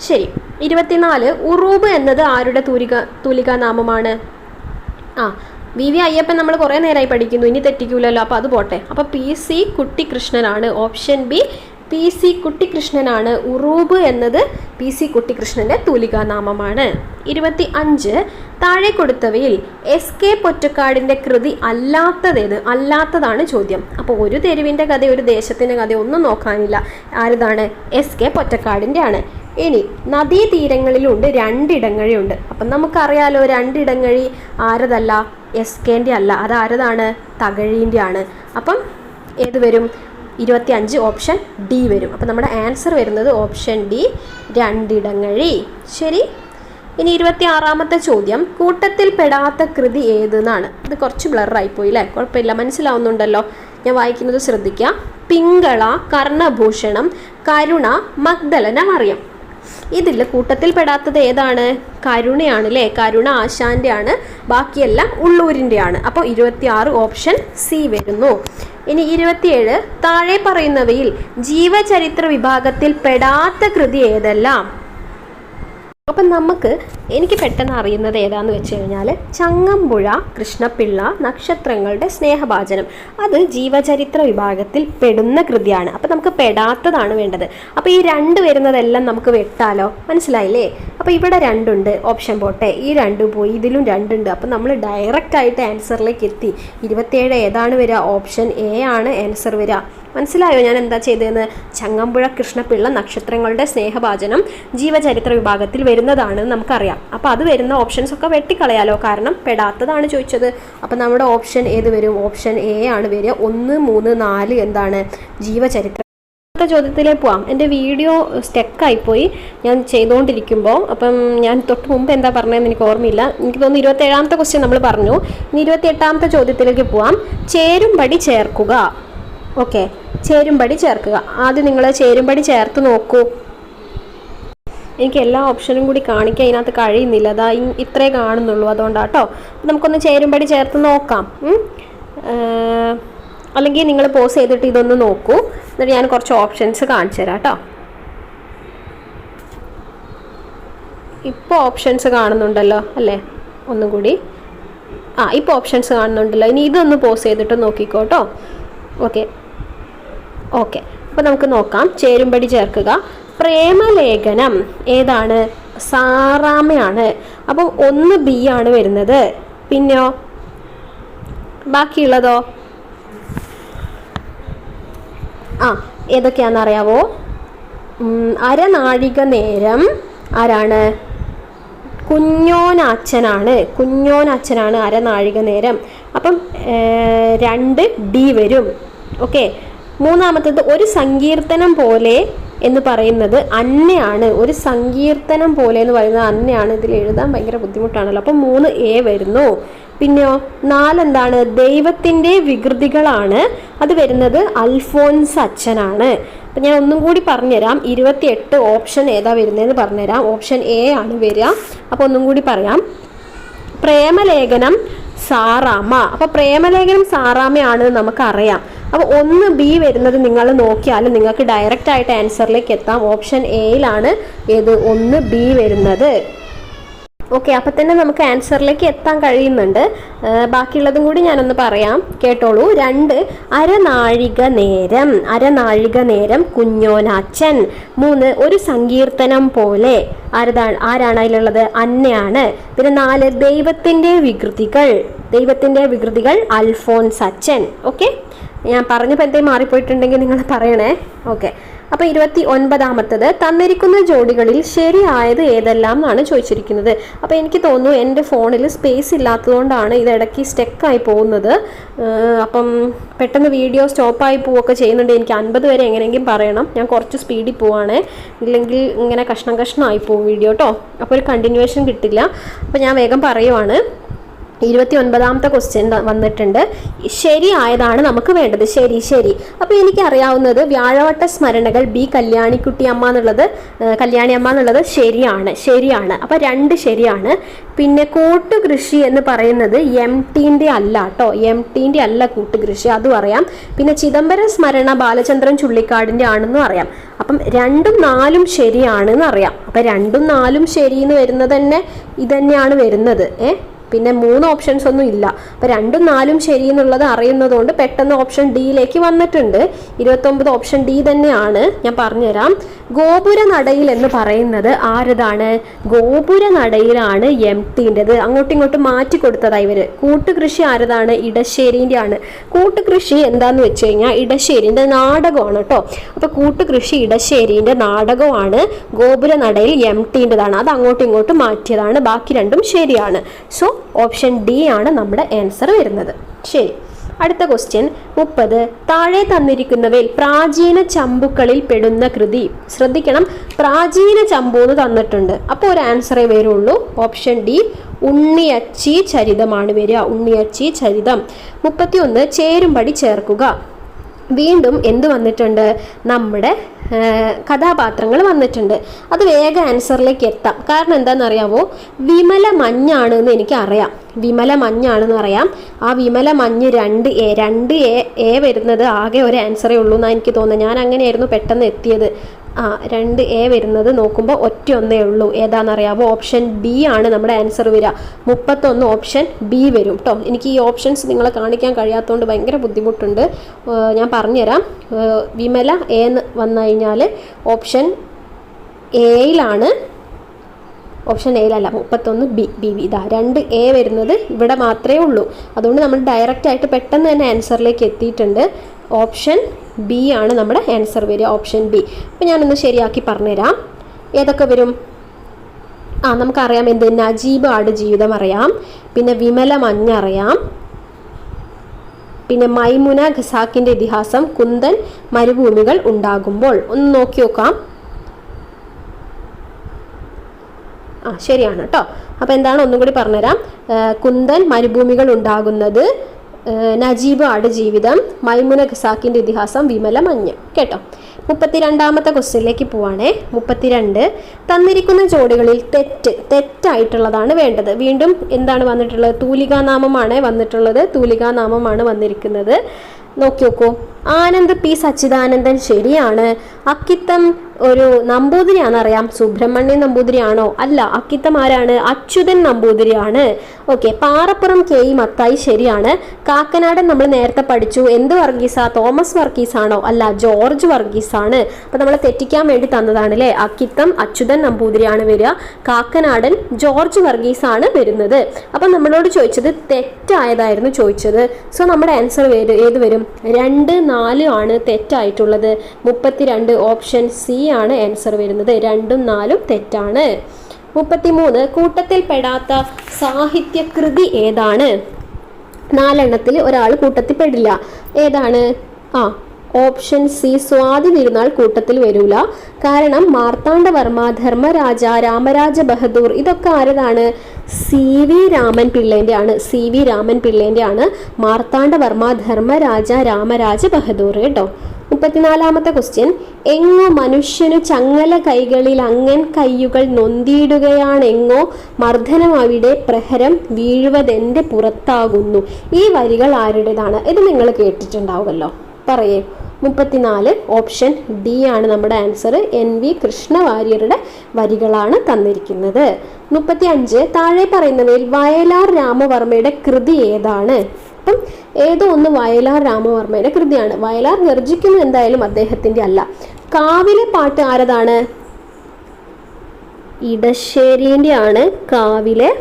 ശരി. ഇരുപത്തിനാല് ഉറൂബ് എന്നത് ആരുടെ തൂലിക തൂലികാ നാമമാണ്? ആ വി വി അയ്യപ്പൻ നമ്മൾ കുറേ നേരമായി പഠിക്കുന്നു. ഇനി തെറ്റിക്കൂലല്ലോ. അപ്പോൾ അത് പോട്ടെ. അപ്പോൾ പി സി കുട്ടിക്കൃഷ്ണനാണ് ഓപ്ഷൻ ബി പി സി കുട്ടിക്കൃഷ്ണനാണ് ഉറൂബ് എന്നത് പി സി കുട്ടിക്കൃഷ്ണന്റെ തൂലികാനാമമാണ്. ഇരുപത്തി അഞ്ച് താഴെ കൊടുത്തവയിൽ എസ് കെ പൊറ്റക്കാടിന്റെ കൃതി അല്ലാത്തതേത് അല്ലാത്തതാണ് ചോദ്യം. അപ്പോൾ ഒരു തെരുവിന്റെ കഥ ഒരു ദേശത്തിന്റെ കഥ ഒന്നും നോക്കാനില്ല. ആരതാണ്? എസ് കെ പൊറ്റക്കാടിന്റെ ആണ് ഇനി നദീതീരങ്ങളിലുണ്ട് രണ്ടിടങ്ങഴിയുണ്ട്. അപ്പം നമുക്കറിയാലോ രണ്ടിടങ്ങഴി ആരതല്ല? എസ് കെന്റെ അല്ല. അത് ആരതാണ് തകഴീന്റെ ആണ് അപ്പം ഏത് വരും? ഇരുപത്തി അഞ്ച് ഓപ്ഷൻ ഡി വരും. അപ്പം നമ്മുടെ ആൻസർ വരുന്നത് ഓപ്ഷൻ ഡി രണ്ടിടങ്ങഴി. ശരി. ഇനി ഇരുപത്തി ആറാമത്തെ ചോദ്യം. കൂട്ടത്തിൽ പെടാത്ത കൃതി ഏതെന്നാണ്? ഇത് കുറച്ച് ബ്ലറായിപ്പോയി അല്ലേ കുഴപ്പമില്ല. മനസ്സിലാവുന്നുണ്ടല്ലോ. ഞാൻ വായിക്കുന്നത് ശ്രദ്ധിക്കുക പിങ്കള കർണഭൂഷണം കരുണ മഗ്ദലന മറിയം. ഇതിൽ കൂട്ടത്തിൽപ്പെടാത്തത് ഏതാണ്? കരുണയാണ് അല്ലേ കരുണ ആശാന്റെ ആണ് ബാക്കിയെല്ലാം ഉള്ളൂരിന്റെ ആണ് അപ്പോൾ ഇരുപത്തി ആറ് ഓപ്ഷൻ സി വരുന്നു. ഇനി ഇരുപത്തിയേഴ് താഴെ പറയുന്നവയിൽ ജീവചരിത്ര വിഭാഗത്തിൽ പെടാത്ത കൃതി ഏതെല്ലാം? അപ്പം നമുക്ക് എനിക്ക് പെട്ടെന്ന് അറിയുന്നത് ഏതാന്ന് വെച്ച് കഴിഞ്ഞാൽ ചങ്ങമ്പുഴ കൃഷ്ണപിള്ള നക്ഷത്രങ്ങളുടെ സ്നേഹഭാചനം അത് ജീവചരിത്ര വിഭാഗത്തിൽ പെടുന്ന കൃതിയാണ്. അപ്പം നമുക്ക് പെടാത്തതാണ് വേണ്ടത്. അപ്പോൾ ഈ രണ്ട് വരുന്നതെല്ലാം നമുക്ക് വെട്ടാലോ? മനസ്സിലായില്ലേ? അപ്പോൾ ഇവിടെ രണ്ടുണ്ട്. ഓപ്ഷൻ പോട്ടെ. ഈ രണ്ട് പോയി ഇതിലും രണ്ടുണ്ട്. അപ്പം നമ്മൾ ഡയറക്റ്റ് ആയിട്ട് ആൻസറിലേക്ക് എത്തി. ഇരുപത്തിയേഴ് ഏതാണ് വരിക? ഓപ്ഷൻ എ ആണ് ആൻസർ വരിക. മനസ്സിലായോ ഞാൻ എന്താ ചെയ്തതെന്ന് ചങ്ങമ്പുഴ കൃഷ്ണപിള്ള നക്ഷത്രങ്ങളുടെ സ്നേഹഭാചനം ജീവചരിത്ര വിഭാഗത്തിൽ വരുന്നതാണ് നമുക്കറിയാം. അപ്പോൾ അത് വരുന്ന ഓപ്ഷൻസ് ഒക്കെ വെട്ടിക്കളയാലോ? കാരണം പെടാത്തതാണ് ചോദിച്ചത്. അപ്പോൾ നമ്മുടെ ഓപ്ഷൻ ഏത് വരും? ഓപ്ഷൻ എ ആണ് വരിക. ഒന്ന് മൂന്ന് നാല് എന്താണ്? ജീവചരിത്ര. അടുത്ത ചോദ്യത്തിലേക്ക് പോവാം. എന്റെ വീഡിയോ സ്റ്റെക്കായിപ്പോയി ഞാൻ ചെയ്തുകൊണ്ടിരിക്കുമ്പോൾ അപ്പം ഞാൻ തൊട്ട് മുമ്പ് എന്താ പറഞ്ഞതെന്ന് എനിക്ക് ഓർമ്മയില്ല. എനിക്ക് തോന്നുന്നു ഇരുപത്തേഴാമത്തെ ക്വസ്റ്റ്യൻ നമ്മൾ പറഞ്ഞു. ഇനി ഇരുപത്തി എട്ടാമത്തെ ചോദ്യത്തിലേക്ക് പോവാം. ചേരുംപടി ചേർക്കുക. ഓക്കെ. ചേരുംപടി ചേർക്കുക. ആദ്യം നിങ്ങൾ ചേരുംപടി ചേർത്ത് നോക്കൂ. എനിക്ക് എല്ലാ ഓപ്ഷനും കൂടി കാണിക്കാൻ ഇതിനകത്ത് കഴിയുന്നില്ല. അതാ ഇത്രേ കാണുന്നുള്ളൂ അതുകൊണ്ടാണ് കേട്ടോ നമുക്കൊന്ന് ചേരുംപടി ചേർത്ത് നോക്കാം. അല്ലെങ്കിൽ നിങ്ങൾ പോസ് ചെയ്തിട്ട് ഇതൊന്ന് നോക്കൂ. എന്നിട്ട് ഞാൻ കുറച്ച് ഓപ്ഷൻസ് കാണിച്ചു തരാം കേട്ടോ ഇപ്പോൾ ഓപ്ഷൻസ് കാണുന്നുണ്ടല്ലോ അല്ലേ? ഒന്നും കൂടി. ആ ഇപ്പോൾ ഓപ്ഷൻസ് കാണുന്നുണ്ടല്ലോ. ഇനി ഇതൊന്ന് പോസ് ചെയ്തിട്ട് നോക്കിക്കോട്ടോ ഓക്കെ. ഓക്കെ അപ്പോൾ നമുക്ക് നോക്കാം. ചേരുംപടി ചേർക്കുക. പ്രേമലേഖനം ഏതാണ്? സാറാമയാണ് അപ്പോൾ ഒന്ന് ബി ആണ് വരുന്നത്. പിന്നെയോ? ബാക്കിയുള്ളതോ? ആ ഏതൊക്കെയാണെന്ന് അറിയാവോ? അരനാഴിക നേരം ആരാണ്? കുഞ്ഞോനച്ഛനാണ്. കുഞ്ഞോനച്ഛനാണ് അരനാഴിക നേരം. അപ്പം രണ്ട് ഡി വരും. ഓക്കെ മൂന്നാമത്തത് ഒരു സങ്കീർത്തനം പോലെ എന്ന് പറയുന്നത് അന്നയാണ്. ഒരു സങ്കീർത്തനം പോലെ എന്ന് പറയുന്നത് അന്നയാണ്. ഇതിൽ എഴുതാൻ ഭയങ്കര ബുദ്ധിമുട്ടാണല്ലോ. അപ്പം മൂന്ന് എ വരുന്നു. പിന്നെയോ നാലെന്താണ്? ദൈവത്തിന്റെ വികൃതികളാണ്. അത് വരുന്നത് അൽഫോൻസ് അച്ഛനാണ്. അപ്പം ഞാൻ ഒന്നും കൂടി പറഞ്ഞുതരാം. ഇരുപത്തിയെട്ട് ഓപ്ഷൻ ഏതാ വരുന്നതെന്ന് പറഞ്ഞുതരാം. ഓപ്ഷൻ എ ആണ് വരിക. അപ്പോൾ ഒന്നും കൂടി പറയാം. പ്രേമലേഖനം സാറാമ്മ. അപ്പോൾ പ്രേമലേഖനം സാറാമ്മയാണ് നമുക്കറിയാം. അപ്പൊ ഒന്ന് ബി വരുന്നത് നിങ്ങൾ നോക്കിയാൽ നിങ്ങൾക്ക് ഡയറക്റ്റ് ആയിട്ട് ആൻസറിലേക്ക് എത്താം. ഓപ്ഷൻ എയിലാണ് ഏത് ഒന്ന് ബി വരുന്നത്. ഓക്കെ അപ്പം തന്നെ നമുക്ക് ആൻസറിലേക്ക് എത്താൻ കഴിയുന്നുണ്ട്. ബാക്കിയുള്ളതും കൂടി ഞാനൊന്ന് പറയാം. കേട്ടോളൂ. രണ്ട് അരനാഴിക നേരം. അരനാഴിക നേരം കുഞ്ഞോനാച്ചൻ മൂന്ന് ഒരു സങ്കീർത്തനം പോലെ. ആരതാ ആരാണ് അതിലുള്ളത്? അന്നയാണ്. പിന്നെ നാല് ദൈവത്തിന്റെ വികൃതികൾ. ദൈവത്തിന്റെ വികൃതികൾ അൽഫോൻസ് അച്ഛൻ. ഓക്കെ ഞാൻ പറഞ്ഞപ്പോൾ എന്തെങ്കിലും മാറിപ്പോയിട്ടുണ്ടെങ്കിൽ നിങ്ങൾ പറയണേ. ഓക്കെ. അപ്പോൾ ഇരുപത്തി ഒൻപതാമത്തത് തന്നിരിക്കുന്ന ജോഡികളിൽ ശരിയായത് ഏതെല്ലാം എന്നാണ് ചോദിച്ചിരിക്കുന്നത്. അപ്പോൾ എനിക്ക് തോന്നുന്നു എന്റെ ഫോണിൽ സ്പേസ് ഇല്ലാത്തതുകൊണ്ടാണ് ഇത് ഇടയ്ക്ക് സ്റ്റെക്കായി പോകുന്നത്. അപ്പം പെട്ടെന്ന് വീഡിയോ സ്റ്റോപ്പായി പോവുകയൊക്കെ ചെയ്യുന്നുണ്ട്. എനിക്ക് അൻപത് വരെ എങ്ങനെയെങ്കിലും പറയണം. ഞാൻ കുറച്ച് സ്പീഡിൽ പോവാണ്. ഇല്ലെങ്കിൽ ഇങ്ങനെ കഷ്ണം കഷ്ണമായി പോകും വീഡിയോ കേട്ടോ അപ്പോൾ ഒരു കണ്ടിന്യൂവേഷൻ കിട്ടില്ല. അപ്പോൾ ഞാൻ വേഗം പറയുവാണ്. ഇരുപത്തി ഒൻപതാമത്തെ ക്വസ്റ്റ്യൻ വന്നിട്ടുണ്ട്. ശരിയായതാണ് നമുക്ക് വേണ്ടത്. ശരി ശരി. അപ്പോൾ എനിക്കറിയാവുന്നത് വ്യാഴവട്ട സ്മരണകൾ ബി കല്യാണിക്കുട്ടി അമ്മ എന്നുള്ളത് കല്യാണി അമ്മ എന്നുള്ളത് ശരിയാണ് ശരിയാണ്. അപ്പോൾ രണ്ട് ശരിയാണ്. പിന്നെ കൂട്ടുകൃഷി എന്ന് പറയുന്നത് എം ടീന്റെ അല്ല കേട്ടോ എം ടീന്റെ അല്ല കൂട്ടുകൃഷി അതും അറിയാം. പിന്നെ ചിദംബര സ്മരണ ബാലചന്ദ്രൻ ചുള്ളിക്കാടിന്റെ ആണെന്നും അറിയാം. അപ്പം രണ്ടും നാലും ശരിയാണെന്ന് അറിയാം. അപ്പം രണ്ടും നാലും ശരി എന്ന് വരുന്നത് തന്നെ ഇതന്നെയാണ് വരുന്നത്. ഏ? പിന്നെ മൂന്ന് ഓപ്ഷൻസ് ഒന്നും ഇല്ല. അപ്പം രണ്ടും നാലും ശരി എന്നുള്ളത് അറിയുന്നതുകൊണ്ട് പെട്ടെന്ന് ഓപ്ഷൻ ഡിയിലേക്ക് വന്നിട്ടുണ്ട്. ഇരുപത്തൊമ്പത് ഓപ്ഷൻ ഡി തന്നെയാണ് ഞാൻ പറഞ്ഞുതരാം. ഗോപുര നടയിൽ എന്ന് പറയുന്നത് ആരതാണ്? ഗോപുര നടയിലാണ് എം ടീന്റെത് അങ്ങോട്ടും ഇങ്ങോട്ടും മാറ്റി കൊടുത്തതായി ഇവർ കൂട്ടുകൃഷി ആരതാണ്? ഇടശ്ശേരിന്റെ ആണ് കൂട്ടുകൃഷി എന്താന്ന് വെച്ച് കഴിഞ്ഞാൽ ഇടശ്ശേരിന്റെ നാടകമാണ് കേട്ടോ അപ്പോൾ കൂട്ടുകൃഷി ഇടശ്ശേരിന്റെ നാടകമാണ്. ഗോപുര നടയിൽ എം ടീന്റെതാണ് അത് അങ്ങോട്ടും ഇങ്ങോട്ടും മാറ്റിയതാണ്. ബാക്കി രണ്ടും ശരിയാണ്. സോ ഓപ്ഷൻ ഡി ആണ് നമ്മുടെ ആൻസർ വരുന്നത്. ശരി. അടുത്ത ക്വസ്റ്റ്യൻ മുപ്പത്. താഴെ തന്നിരിക്കുന്നവയിൽ പ്രാചീന ചമ്പുക്കളിൽ പെടുന്ന കൃതി. ശ്രദ്ധിക്കണം. പ്രാചീന ചമ്പു എന്ന് തന്നിട്ടുണ്ട്. അപ്പോൾ ഒരു ആൻസറേ വരുള്ളൂ. ഓപ്ഷൻ ഡി ഉണ്ണിയച്ചി ചരിതമാണ് വരിക. ഉണ്ണിയച്ചി ചരിതം. മുപ്പത്തിയൊന്ന്. ചേരുംപടി ചേർക്കുക. വീണ്ടും എന്ത് വന്നിട്ടുണ്ട്? നമ്മുടെ കഥാപാത്രങ്ങൾ വന്നിട്ടുണ്ട്. അത് വേഗ ആൻസറിലേക്ക് എത്താം. കാരണം എന്താണെന്ന് അറിയാമോ വിമല മഞ്ഞാണ് എന്ന് എനിക്കറിയാം. വിമല മഞ്ഞാണെന്ന് അറിയാം ആ വിമല മഞ്ഞ് രണ്ട് എ രണ്ട് എ എ വരുന്നത് ആകെ ഒരു ആൻസറേ ഉള്ളൂ എന്നാണ് എനിക്ക് തോന്നുന്നത്. ഞാൻ അങ്ങനെയായിരുന്നു പെട്ടെന്ന് എത്തിയത്. ആ രണ്ട് എ വരുന്നത് നോക്കുമ്പോൾ ഒറ്റ ഒന്നേ ഉള്ളൂ. ഏതാണെന്നറിയാമോ ഓപ്ഷൻ ബി ആണ് നമ്മുടെ ആൻസർ വരിക. മുപ്പത്തൊന്ന് ഓപ്ഷൻ ബി വരും കേട്ടോ എനിക്ക് ഈ ഓപ്ഷൻസ് നിങ്ങളെ കാണിക്കാൻ കഴിയാത്തതുകൊണ്ട് ഭയങ്കര ബുദ്ധിമുട്ടുണ്ട്. ഞാൻ പറഞ്ഞുതരാം. വിമല എ എന്ന് വന്നു കഴിഞ്ഞാൽ ഓപ്ഷൻ എയിലാണ് ഓപ്ഷൻ എയിലല്ല മുപ്പത്തൊന്ന് ബി ബി വി ഇതാ രണ്ട് എ വരുന്നത് ഇവിടെ മാത്രമേ ഉള്ളൂ. അതുകൊണ്ട് നമ്മൾ ഡയറക്റ്റ് ആയിട്ട് പെട്ടെന്ന് തന്നെ ആൻസറിലേക്ക് എത്തിയിട്ടുണ്ട്. ഓപ്ഷൻ ബി ആണ് നമ്മുടെ ആൻസർ വരിക ഓപ്ഷൻ ബി. അപ്പോൾ ഞാനൊന്ന് ശരിയാക്കി പറഞ്ഞുതരാം. ഏതൊക്കെ വരും? ആ നമുക്കറിയാം എന്ത്? നജീബ് ആട് ജീവിതം അറിയാം. പിന്നെ വിമല മഞ്ഞ അറിയാം. പിന്നെ മൈമുന ഖസാക്കിന്റെ ഇതിഹാസം കുന്തൻ മരുഭൂമികൾ ഉണ്ടാകുമ്പോൾ. ഒന്ന് നോക്കി നോക്കാം. ആ ശരിയാണ് കേട്ടോ അപ്പോൾ എന്താണ്? ഒന്നും കൂടി പറഞ്ഞുതരാം കുന്തൻ മരുഭൂമികൾ ഉണ്ടാകുന്നത് നജീബ് ആട് ജീവിതം മൈമുന ഖസാക്കിന്റെ ഇതിഹാസം വിമല മഞ്ഞ്. കേട്ടോ? മുപ്പത്തിരണ്ടാമത്തെ ക്വസ്റ്റ്യനിലേക്ക് പോവാണേ. മുപ്പത്തിരണ്ട് തന്നിരിക്കുന്ന ജോഡികളിൽ തെറ്റ് തെറ്റായിട്ടുള്ളതാണ് വേണ്ടത്. വീണ്ടും എന്താണ് വന്നിട്ടുള്ളത്? തൂലികാനാമമാണ് വന്നിട്ടുള്ളത്. തൂലികാനാമമാണ് വന്നിരിക്കുന്നത്. നോക്കി നോക്കൂ. ആനന്ദ് പി. സച്ചിദാനന്ദൻ ശരിയാണ്. അക്കിത്തം ഒരു നമ്പൂതിരിയാണെന്നറിയാം. സുബ്രഹ്മണ്യൻ നമ്പൂതിരിയാണോ? അല്ല അക്കിത്തമാരാണ് Achuthan നമ്പൂതിരിയാണ്. Okay Parappuram K E Mathai ശരിയാണ്. കാക്കനാടൻ നമ്മൾ നേരത്തെ പഠിച്ചു. എന്ത് വർഗീസാ? തോമസ് വർഗീസ് ആണോ അല്ല ജോർജ് വർഗീസ് ആണ് അപ്പൊ നമ്മൾ തെറ്റിക്കാൻ വേണ്ടി തന്നതാണ് അല്ലേ അക്കിത്തം അച്യുതൻ നമ്പൂതിരിയാണ് വരിക. കാക്കനാടൻ ജോർജ് വർഗീസ് ആണ് വരുന്നത്. അപ്പൊ നമ്മളോട് ചോദിച്ചത് തെറ്റായതായിരുന്നു ചോദിച്ചത്. സോ നമ്മുടെ ആൻസർ വരും ഏത് വരും? രണ്ട് നാല് ആണ് തെറ്റായിട്ടുള്ളത്. മുപ്പത്തിരണ്ട് ഓപ്ഷൻ സി ആണ് ആൻസർ വരുന്നത്. രണ്ടും നാലും തെറ്റാണ്. മുപ്പത്തിമൂന്ന് കൂട്ടത്തിൽ പെടാത്ത സാഹിത്യകൃതി ഏതാണ്? നാലെണ്ണത്തിൽ ഒരാൾ കൂട്ടത്തിൽ പെടില്ല. ഏതാണ്? ആ ഓപ്ഷൻ സി സ്വാതി തിരുനാൾ കൂട്ടത്തിൽ വരൂല. കാരണം മാർത്താണ്ഡവർമ്മ ധർമ്മരാജ രാമരാജ ബഹദൂർ ഇതൊക്കെ ആരതാണ്? സി വി രാമൻ പിള്ളേന്റെ ആണ് സി വി രാമൻ പിള്ളേന്റെ ആണ് മാർത്താണ്ഡവർമ്മ ധർമ്മരാജ രാമരാജ ബഹദൂർ കേട്ടോ. മുപ്പത്തിനാലാമത്തെ ക്വസ്റ്റ്യൻ എങ്ങോ മനുഷ്യനു ചങ്ങല കൈകളിൽ അങ്ങൻ കയ്യുകൾ നൊന്തിയിടുകയാണെങ്ങോ മർദ്ദനം അവിടെ പ്രഹരം വീഴുവതെന്റെ പുറത്താകുന്നു. ഈ വരികൾ ആരുടേതാണ്? ഇത് നിങ്ങൾ കേട്ടിട്ടുണ്ടാവുമല്ലോ. പറയേ. മുപ്പത്തിനാല് ഓപ്ഷൻ ഡി ആണ് നമ്മുടെ ആൻസർ എൻ വി കൃഷ്ണവാര്യരുടെ വരികളാണ് തന്നിരിക്കുന്നത്. മുപ്പത്തി അഞ്ച് താഴെ പറയുന്നവയിൽ വയലാർ രാമവർമ്മയുടെ കൃതി ഏതാണ്? അപ്പം ഏതോ ഒന്ന് വയലാർ രാമവർമ്മയുടെ കൃതിയാണ്. വയലാർ ഗർജിക്കുന്നു എന്തായാലും അദ്ദേഹത്തിന്റെ അല്ല. കാവിലെ പാട്ട് ആരതാണ്? ഇടശ്ശേരിന്റെ ആണ് കാവിലെ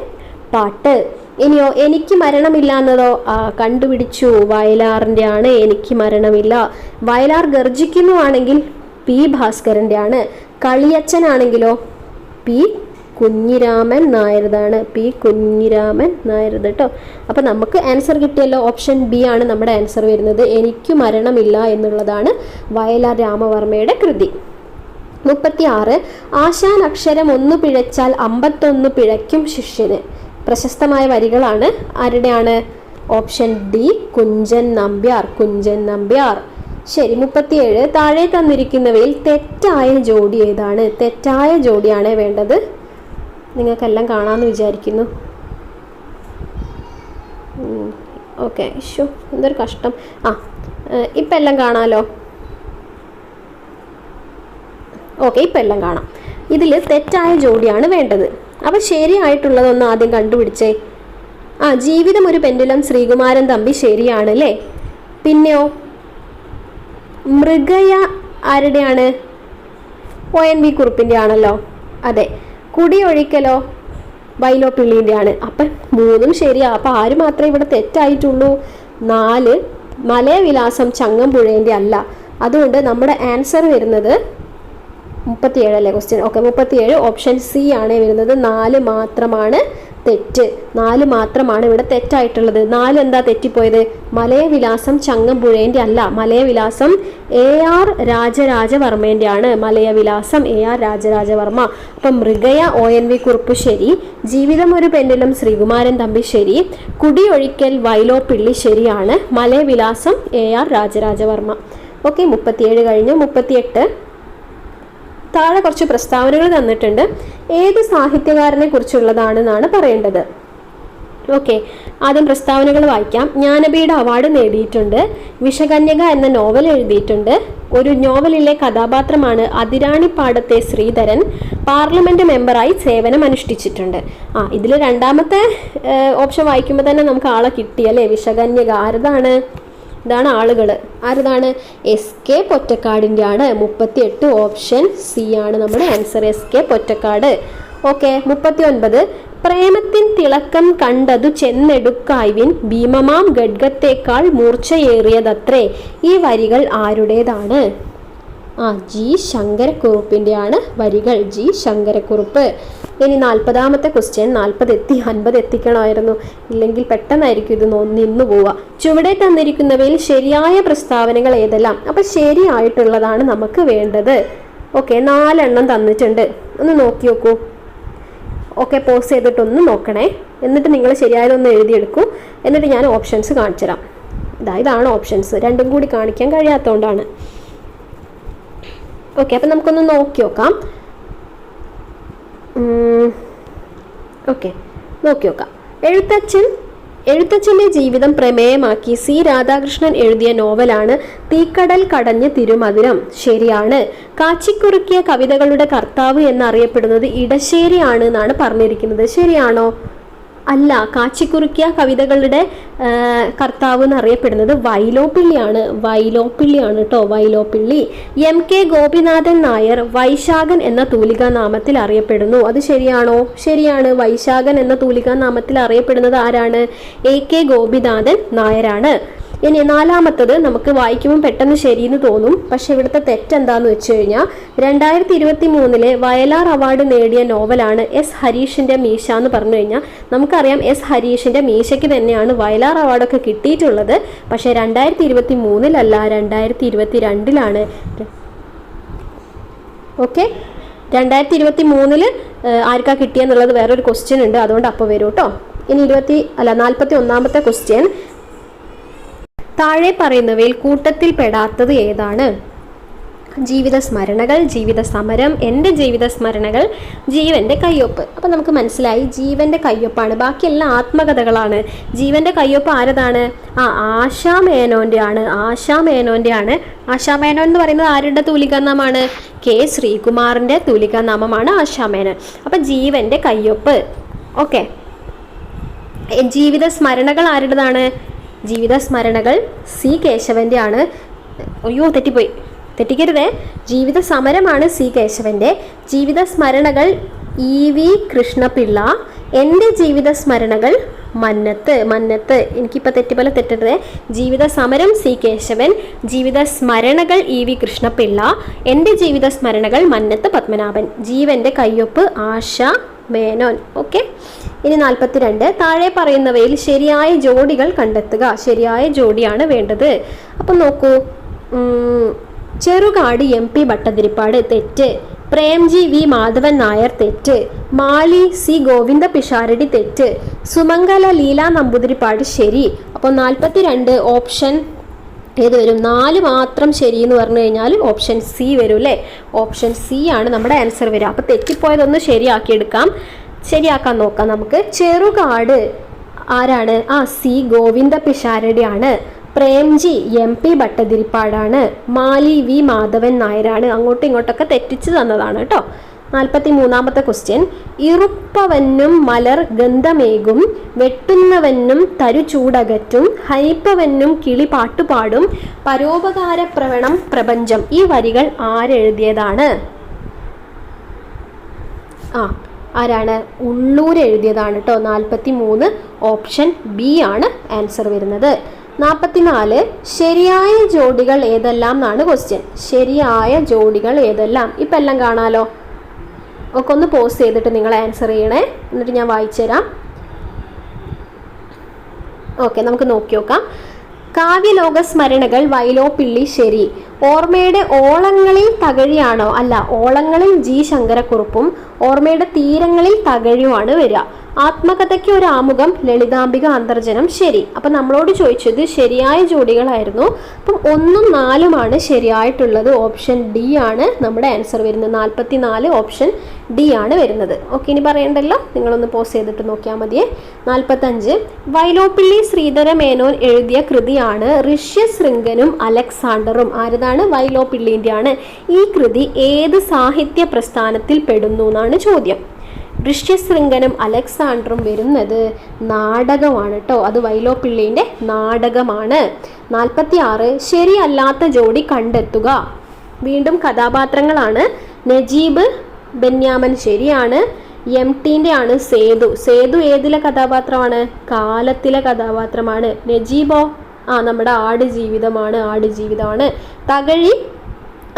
പാട്ട്. ഇനിയോ എനിക്ക് മരണമില്ല എന്നതോ ആ കണ്ടുപിടിച്ചു. വയലാറിന്റെ ആണ് എനിക്ക് മരണമില്ല. വയലാർ ഗർജിക്കുന്നു ആണെങ്കിൽ പി ഭാസ്കരന്റെ ആണ് കളിയച്ഛനാണെങ്കിലോ? പി കുഞ്ഞിരാമൻ നായരതാണ്. പി കുഞ്ഞിരാമൻ നായരത് കേട്ടോ അപ്പോൾ നമുക്ക് ആൻസർ കിട്ടിയല്ലോ. ഓപ്ഷൻ ബി ആണ് നമ്മുടെ ആൻസർ വരുന്നത്. എനിക്ക് മരണമില്ല എന്നുള്ളതാണ് വയലാർ രാമവർമ്മയുടെ കൃതി. മുപ്പത്തി ആറ് ആശാൻ അക്ഷരം ഒന്ന് പിഴച്ചാൽ അമ്പത്തൊന്ന് പിഴയ്ക്കും ശിഷ്യന്. പ്രശസ്തമായ വരികളാണ്. ആരുടെയാണ്? Option D Kunchan Nambiar Kunchan Nambiar. ശരി മുപ്പത്തിയേഴ്. താഴെ തന്നിരിക്കുന്നവയിൽ തെറ്റായ ജോഡി ഏതാണ്? തെറ്റായ ജോഡിയാണ് വേണ്ടത്. നിങ്ങൾക്കെല്ലാം കാണാമെന്ന് വിചാരിക്കുന്നു. ഓക്കെ ഇഷ്യൂ എന്തൊരു കഷ്ടം. ആ ഇപ്പം എല്ലാം കാണാമല്ലോ ഓക്കെ ഇപ്പം എല്ലാം കാണാം. ഇതിൽ തെറ്റായ ജോഡിയാണ് വേണ്ടത്. അപ്പോൾ ശരിയായിട്ടുള്ളതൊന്ന് ആദ്യം കണ്ടുപിടിച്ചേ. ആ ജീവിതം ഒരു പെൻഡുലം ശ്രീകുമാരൻ തമ്പി ശരിയാണ് അല്ലേ? പിന്നെയോ? മൃഗയ ആരുടെയാണ്? ഒ എൻ വി കുറുപ്പിന്റെ ആണല്ലോ അതെ. കുടിയൊഴിക്കലോ? വൈലോപ്പിള്ളിന്റെ ആണ് അപ്പം മൂന്നും ശരിയാണ് അപ്പം ആര് മാത്രമേ ഇവിടെ തെറ്റായിട്ടുള്ളൂ? നാല് മലയവിലാസം ചങ്ങമ്പുഴേന്റെ അല്ല. അതുകൊണ്ട് നമ്മുടെ ആൻസർ വരുന്നത് മുപ്പത്തിയേഴ് അല്ലേ ക്വസ്റ്റ്യൻ ഓക്കെ മുപ്പത്തിയേഴ് ഓപ്ഷൻ സി ആണ് വരുന്നത്. നാല് മാത്രമാണ് തെറ്റ്. നാല് മാത്രമാണ് ഇവിടെ തെറ്റായിട്ടുള്ളത്. നാല് എന്താ തെറ്റിപ്പോയത്? മലയവിലാസം ചങ്ങമ്പുഴേന്റെ അല്ല മലയവിലാസം എ ആർ രാജരാജവർമ്മേന്റെ ആണ് മലയവിലാസം എ ആർ രാജരാജവർമ്മ. അപ്പം മൃഗയ ഒ എൻ വി കുറുപ്പ് ശരി ജീവിതം ഒരു പെണ്ണിലും ശ്രീകുമാരൻ തമ്പി ശരി കുടിയൊഴിക്കൽ വൈലോപ്പിള്ളി ശരിയാണ് Malayavilasam A R Rajarajavarma. Okay മുപ്പത്തിയേഴ് കഴിഞ്ഞു. മുപ്പത്തിയെട്ട്. താഴെ കുറച്ച് പ്രസ്താവനകൾ തന്നിട്ടുണ്ട്. ഏത് സാഹിത്യകാരനെ കുറിച്ചുള്ളതാണെന്നാണ് പറയേണ്ടത്. ഓക്കെ. ആദ്യം പ്രസ്താവനകൾ വായിക്കാം. ജ്ഞാനപീഠ അവാർഡ് നേടിയിട്ടുണ്ട്. വിഷകന്യക എന്ന നോവൽ എഴുതിയിട്ടുണ്ട്. ഒരു നോവലിലെ കഥാപാത്രമാണ് അതിരാണിപ്പാടത്തെ ശ്രീധരൻ. പാർലമെന്റ് മെമ്പറായി സേവനം അനുഷ്ഠിച്ചിട്ടുണ്ട്. ആ ഇതിൽ രണ്ടാമത്തെ ഓപ്ഷൻ വായിക്കുമ്പോൾ തന്നെ നമുക്ക് ആളെ കിട്ടിയല്ലേ വിഷകന്യക. ആരതാണ്? ഇതാണ് ആളുകൾ ആരതാണ്? എസ് കെ പൊറ്റക്കാടിന്റെ ആണ് മുപ്പത്തി എട്ട് ഓപ്ഷൻ സി ആണ് നമ്മുടെ answer S K Pottekkatt. Okay മുപ്പത്തി ഒൻപത് പ്രേമത്തിൻ തിളക്കം കണ്ടതു ചെന്നെടുക്കായ്വിൻ ഭീമമാം ഗഡ്ഗത്തേക്കാൾ മൂർച്ചയേറിയതത്രേ. ഈ വരികൾ ആരുടേതാണ്? ആ ജി ശങ്കരക്കുറുപ്പിന്റെ ആണ് വരികൾ. ജി ശങ്കരക്കുറുപ്പ്. ഇനി നാൽപ്പതാമത്തെ ക്വസ്റ്റ്യൻ നാൽപ്പത് എത്തി അൻപത് എത്തിക്കണമായിരുന്നു ഇല്ലെങ്കിൽ പെട്ടെന്നായിരിക്കും ഇത് നിന്നു പോവുക. ചുവടെ തന്നിരിക്കുന്നവയിൽ ശരിയായ പ്രസ്താവനകൾ ഏതെല്ലാം? അപ്പം ശരിയായിട്ടുള്ളതാണ് നമുക്ക് വേണ്ടത്. ഓക്കെ നാലെണ്ണം തന്നിട്ടുണ്ട്. ഒന്ന് നോക്കി നോക്കൂ. ഓക്കെ പോസ് ചെയ്തിട്ടൊന്ന് നോക്കണേ. എന്നിട്ട് നിങ്ങൾ ശരിയായതൊന്ന് എഴുതിയെടുക്കൂ. എന്നിട്ട് ഞാൻ ഓപ്ഷൻസ് കാണിച്ചു തരാം ഇതാ ഇതാണ് ഓപ്ഷൻസ്. രണ്ടും കൂടി കാണിക്കാൻ കഴിയാത്തതുകൊണ്ടാണ് ഓക്കെ അപ്പം നമുക്കൊന്ന് നോക്കി നോക്കാം. ഓക്കെ നോക്കി നോക്കാം. എഴുത്തച്ഛൻ എഴുത്തച്ഛന്റെ ജീവിതം പ്രമേയമാക്കി സി രാധാകൃഷ്ണൻ എഴുതിയ നോവലാണ് തീക്കടൽ കടഞ്ഞ് തിരുമധുരം. ശരിയാണ്. കാച്ചിക്കുറുക്കിയ കവിതകളുടെ കർത്താവ് എന്നറിയപ്പെടുന്നത് ഇടശ്ശേരിയാണ് എന്നാണ് പറഞ്ഞിരിക്കുന്നത്. ശരിയാണോ? അല്ല കാച്ചിക്കുറുക്കിയ കവിതകളുടെ കർത്താവ് എന്നറിയപ്പെടുന്നത് വൈലോപ്പിള്ളിയാണ്. വൈലോപ്പിള്ളിയാണ് കേട്ടോ വൈലോപ്പിള്ളി. എം കെ ഗോപിനാഥൻ നായർ വൈശാഖൻ എന്ന തൂലികാ നാമത്തിൽ അറിയപ്പെടുന്നു. അത് ശരിയാണോ? ശരിയാണ്. വൈശാഖൻ എന്ന തൂലികാ നാമത്തിൽ അറിയപ്പെടുന്നത് ആരാണ്? എ കെ ഗോപിനാഥൻ നായരാണ്. ഇനി നാലാമത്തത് നമുക്ക് വായിക്കുമ്പോൾ പെട്ടെന്ന് ശരിയെന്ന് തോന്നും. പക്ഷെ ഇവിടുത്തെ തെറ്റെന്താന്ന് വെച്ച് കഴിഞ്ഞാൽ രണ്ടായിരത്തി ഇരുപത്തി മൂന്നിലെ വയലാർ അവാർഡ് നേടിയ നോവലാണ് എസ് ഹരീഷിന്റെ മീശ എന്ന് പറഞ്ഞു കഴിഞ്ഞാൽ നമുക്കറിയാം എസ് ഹരീഷിന്റെ മീശയ്ക്ക് തന്നെയാണ് വയലാർ അവാർഡൊക്കെ കിട്ടിയിട്ടുള്ളത്. പക്ഷേ രണ്ടായിരത്തി ഇരുപത്തി മൂന്നിലല്ല രണ്ടായിരത്തി ഇരുപത്തി രണ്ടിലാണ് ഓക്കെ? രണ്ടായിരത്തി ഇരുപത്തി മൂന്നിൽ ആർക്കാ കിട്ടിയെന്നുള്ളത് വേറൊരു ക്വസ്റ്റ്യൻ ഉണ്ട്. അതുകൊണ്ട് അപ്പോൾ വരും കേട്ടോ ഇനി ഇരുപത്തി അല്ല നാൽപ്പത്തി ഒന്നാമത്തെ ക്വസ്റ്റ്യൻ താഴെ പറയുന്നവയിൽ കൂട്ടത്തിൽ പെടാത്തത് ഏതാണ്? ജീവിത സ്മരണകൾ ജീവിത സമരം എന്റെ ജീവിത സ്മരണകൾ ജീവന്റെ കയ്യൊപ്പ്. അപ്പം നമുക്ക് മനസ്സിലായി ജീവന്റെ കയ്യൊപ്പാണ്. ബാക്കിയെല്ലാം ആത്മകഥകളാണ്. ജീവന്റെ കയ്യൊപ്പ് ആരതാണ്? ആ ആശാ മേനോന്റെ ആണ് ആശാ മേനോന്റെ ആണ് ആശാ മേനോൻ എന്ന് പറയുന്നത് ആരുടെ തൂലികാനാമാണ്? കെ ശ്രീകുമാറിന്റെ തൂലികാനാമമാണ് ആശാ മേനോൻ അപ്പം ജീവന്റെ കയ്യൊപ്പ്. ഓക്കെ. ജീവിത സ്മരണകൾ ആരുടേതാണ്? ജീവിത സ്മരണകൾ സി കേശവന്റെ ആണ് അയ്യോ തെറ്റിപ്പോയി. തെറ്റിക്കരുതേ. ജീവിത സമരമാണ് സി കേശവന്റെ ജീവിത സ്മരണകൾ ഇ വി കൃഷ്ണപിള്ള. എന്റെ ജീവിത സ്മരണകൾ മന്നത്ത്. മന്നത്ത് എനിക്കിപ്പോൾ തെറ്റിപ്പോലെ തെറ്റരുത്. ജീവിത സമരം സി കേശവൻ. ജീവിത സ്മരണകൾ ഇ വി കൃഷ്ണപിള്ള. എന്റെ ജീവിത സ്മരണകൾ മന്നത്ത് പത്മനാഭൻ. ജീവന്റെ കയ്യൊപ്പ് ആശ മേനോൻ. ഓക്കെ? ഇനി നാൽപ്പത്തിരണ്ട് താഴെ പറയുന്നവയിൽ ശരിയായ ജോഡികൾ കണ്ടെത്തുക. ശരിയായ ജോഡിയാണ് വേണ്ടത്. അപ്പം നോക്കൂ. ചെറുകാട് എം പി ഭട്ടതിരിപ്പാട് തെറ്റ്. പ്രേംജി വി മാധവൻ നായർ തെറ്റ്. മാളി സി ഗോവിന്ദ പിഷാരടി തെറ്റ്. സുമംഗല ലീല നമ്പൂതിരിപ്പാട് ശരി. അപ്പോൾ നാൽപ്പത്തിരണ്ട് ഓപ്ഷൻ ഏത് വരും. നാല് മാത്രം ശരി എന്ന് പറഞ്ഞു കഴിഞ്ഞാൽ ഓപ്ഷൻ സി വരും അല്ലേ ഓപ്ഷൻ സി ആണ് നമ്മുടെ ആൻസർ വരിക. അപ്പോൾ തെറ്റിപ്പോയതൊന്ന് ശരിയാക്കിയെടുക്കാം. ശരിയാക്കാൻ നോക്കാം നമുക്ക്. ചെറുകാട് ആരാണ്? ആ സി ഗോവിന്ദ പിഷാരടിയാണ്. പ്രേംജി എം പി ഭട്ടതിരിപ്പാടാണ്. മാലി വി മാധവൻ നായരാണ്. അങ്ങോട്ടും ഇങ്ങോട്ടൊക്കെ തെറ്റിച്ച് തന്നതാണ് കേട്ടോ. നാൽപ്പത്തി മൂന്നാമത്തെ ക്വസ്റ്റ്യൻ ഇറുപ്പവനും മലർ ഗന്ധമേകും വെട്ടുന്നവനും തരു ചൂടകറ്റും ഹനിപ്പവനും കിളി പാട്ടുപാടും പരോപകാര പ്രവണം പ്രപഞ്ചം. ഈ വരികൾ ആരെഴുതിയതാണ്? ആ ആരാണ്? ഉള്ളൂർ എഴുതിയതാണ് കേട്ടോ നാൽപ്പത്തി മൂന്ന് ഓപ്ഷൻ ബി ആണ് ആൻസർ വരുന്നത്. നാൽപ്പത്തിനാല് ശരിയായ ജോഡികൾ ഏതെല്ലാം എന്നാണ് ക്വസ്റ്റ്യൻ ശരിയായ ജോഡികൾ ഏതെല്ലാം? ഇപ്പം എല്ലാം കാണാലോ. ഒക്കെ ഒന്ന് പോസ് ചെയ്തിട്ട് നിങ്ങൾ ആൻസർ ചെയ്യണേ. എന്നിട്ട് ഞാൻ വായിച്ചു തരാം. ഓക്കെ നമുക്ക് നോക്കി നോക്കാം. കാവ്യലോക സ്മരണകൾ വൈലോപ്പിള്ളി ശരി. ഓർമ്മയുടെ ഓളങ്ങളിൽ തകഴിയാണോ? അല്ല ഓളങ്ങളിൽ ജി ശങ്കരക്കുറുപ്പും ഓർമ്മയുടെ തീരങ്ങളിൽ തകഴിയുമാണ് വരിക. ആത്മകഥയ്ക്ക് ഒരു ആമുഖം ലളിതാംബിക അന്തർജനം ശരി. അപ്പം നമ്മളോട് ചോദിച്ചത് ശരിയായ ജോഡികളായിരുന്നു. അപ്പം ഒന്നും നാലുമാണ് ശരിയായിട്ടുള്ളത്. ഓപ്ഷൻ ഡി ആണ് നമ്മുടെ ആൻസർ വരുന്നത്. നാൽപ്പത്തി നാല് ഓപ്ഷൻ ഡി ആണ് വരുന്നത്. ഓക്കെ ഇനി പറയണ്ടല്ലോ? നിങ്ങളൊന്ന് പോസ് ചെയ്തിട്ട് നോക്കിയാൽ മതിയേ. നാൽപ്പത്തഞ്ച് വൈലോപ്പിള്ളി ശ്രീധര മേനോൻ എഴുതിയ കൃതിയാണ് ഋഷ്യശൃംഗനും അലക്സാണ്ടറും. ആരതാണ്? വൈലോപ്പിള്ളിന്റെ ആണ് ഈ കൃതി ഏത് സാഹിത്യ പ്രസ്ഥാനത്തിൽ പെടുന്നു എന്നാണ് ചോദ്യം. ഋഷ്യശൃംഗനും അലക്സാണ്ടറും വരുന്നത് നാടകമാണ് കേട്ടോ അത് വൈലോപ്പിള്ളിന്റെ നാടകമാണ്. നാൽപ്പത്തി ആറ് ശരിയല്ലാത്ത ജോഡി കണ്ടെത്തുക. വീണ്ടും കഥാപാത്രങ്ങളാണ് നജീബ് ബെന്യാമൻ ശരിയാണ് എം ടീന്റെ ആണ് സേതു. സേതു ഏതിലെ കഥാപാത്രമാണ്? കാലത്തിലെ കഥാപാത്രമാണ്. നജീബോ ആ നമ്മുടെ ആട് ജീവിതമാണ് ആട് ജീവിതമാണ് തകഴി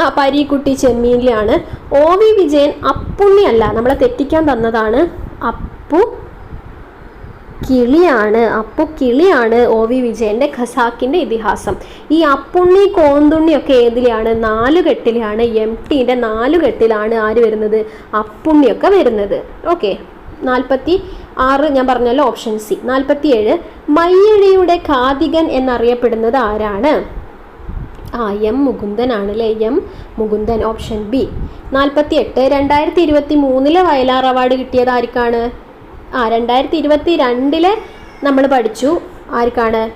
ആ പരീക്കുട്ടി ചെമ്മീനിലാണ്. ഒ വി വിജയൻ അപ്പുണ്ണി അല്ല നമ്മളെ തെറ്റിക്കാൻ തന്നതാണ് അപ്പു കിളിയാണ്. അപ്പു കിളിയാണ് ഒ വി വിജയന്റെ ഖസാക്കിന്റെ ഇതിഹാസം. ഈ അപ്പുണ്ണി കോന്തുണ്ണി ഒക്കെ ഏതിലാണ്? നാലുകെട്ടിലാണ്. എം ടീന്റെ നാലുകെട്ടിലാണ് ആര് വരുന്നത്? അപ്പുണ്ണിയൊക്കെ വരുന്നത്. ഓക്കെ. നാൽപ്പത്തി ആറ് ഞാൻ പറഞ്ഞല്ലോ ഓപ്ഷൻ സി. നാൽപ്പത്തി ഏഴ് മയ്യഴിയുടെ കാതികൻ എന്നറിയപ്പെടുന്നത് ആരാണ്? ആ എം മുകുന്ദനാണ് അല്ലേ എം മുകുന്ദൻ ഓപ്ഷൻ ബി നാൽപ്പത്തി എട്ട് രണ്ടായിരത്തി ഇരുപത്തി മൂന്നിലെ വയലാർ അവാർഡ് കിട്ടിയത് ആർക്കാണ്? ആ രണ്ടായിരത്തി ഇരുപത്തി രണ്ടിലെ നമ്മൾ പഠിച്ചു. ആർക്കാണ്?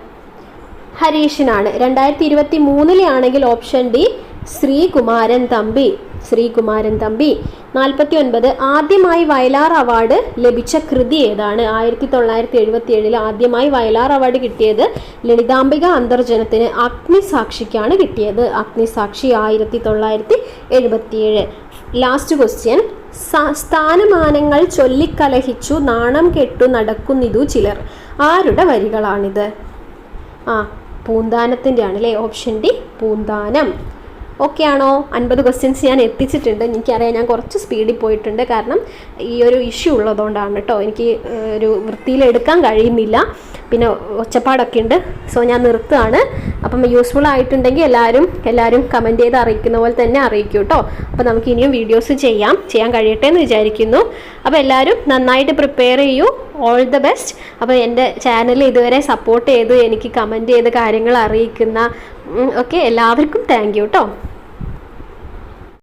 ഹരീഷിനാണ്. രണ്ടായിരത്തി ഇരുപത്തി മൂന്നിലെ ആണെങ്കിൽ ഓപ്ഷൻ ഡി ശ്രീകുമാരൻ തമ്പി. ശ്രീകുമാരൻ തമ്പി. നാൽപ്പത്തി ഒൻപത് ആദ്യമായി വയലാർ അവാർഡ് ലഭിച്ച കൃതി ഏതാണ്? ആയിരത്തി തൊള്ളായിരത്തി എഴുപത്തി ഏഴിൽ ആദ്യമായി വയലാർ അവാർഡ് കിട്ടിയത് ലളിതാംബിക അന്തർജനത്തിന് അഗ്നിസാക്ഷിക്കാണ് കിട്ടിയത്. അഗ്നിസാക്ഷി ആയിരത്തി തൊള്ളായിരത്തി എഴുപത്തിയേഴ് ലാസ്റ്റ് ക്വസ്റ്റ്യൻ സ്ഥാനമാനങ്ങൾ ചൊല്ലിക്കലഹിച്ചു നാണം കെട്ടു നടക്കുന്നിതു ചിലർ. ആരുടെ വരികളാണിത്? ആ പൂന്താനത്തിന്റെ ആണ് അല്ലേ ഓപ്ഷൻ ഡി പൂന്താനം. ഓക്കെ ആണോ? അൻപത് ക്വസ്റ്റ്യൻസ് ഞാൻ എത്തിച്ചിട്ടുണ്ട്. എനിക്കറിയാം ഞാൻ കുറച്ച് സ്പീഡിൽ പോയിട്ടുണ്ട്. കാരണം ഈ ഒരു ഇഷ്യൂ ഉള്ളതുകൊണ്ടാണ് കേട്ടോ എനിക്ക് ഒരു വൃത്തിയിൽ എടുക്കാൻ കഴിയുന്നില്ല. പിന്നെ ഒച്ചപ്പാടൊക്കെ ഉണ്ട്. സോ ഞാൻ നിർത്തുകയാണ്. അപ്പം യൂസ്ഫുൾ ആയിട്ടുണ്ടെങ്കിൽ എല്ലാവരും എല്ലാവരും കമന്റ് ചെയ്ത് അറിയിക്കുന്ന പോലെ തന്നെ അറിയിക്കും കേട്ടോ അപ്പോൾ നമുക്ക് ഇനിയും വീഡിയോസ് ചെയ്യാം. ചെയ്യാൻ കഴിയട്ടെ എന്ന് വിചാരിക്കുന്നു. അപ്പോൾ എല്ലാവരും നന്നായിട്ട് പ്രിപ്പയർ ചെയ്യൂ. ഓൾ ദ ബെസ്റ്റ് അപ്പോൾ എന്റെ ചാനൽ ഇതുവരെ സപ്പോർട്ട് ചെയ്ത് എനിക്ക് കമന്റ് ചെയ്ത് കാര്യങ്ങൾ അറിയിക്കുന്ന ഓക്കെ എല്ലാവർക്കും താങ്ക് യു കേട്ടോ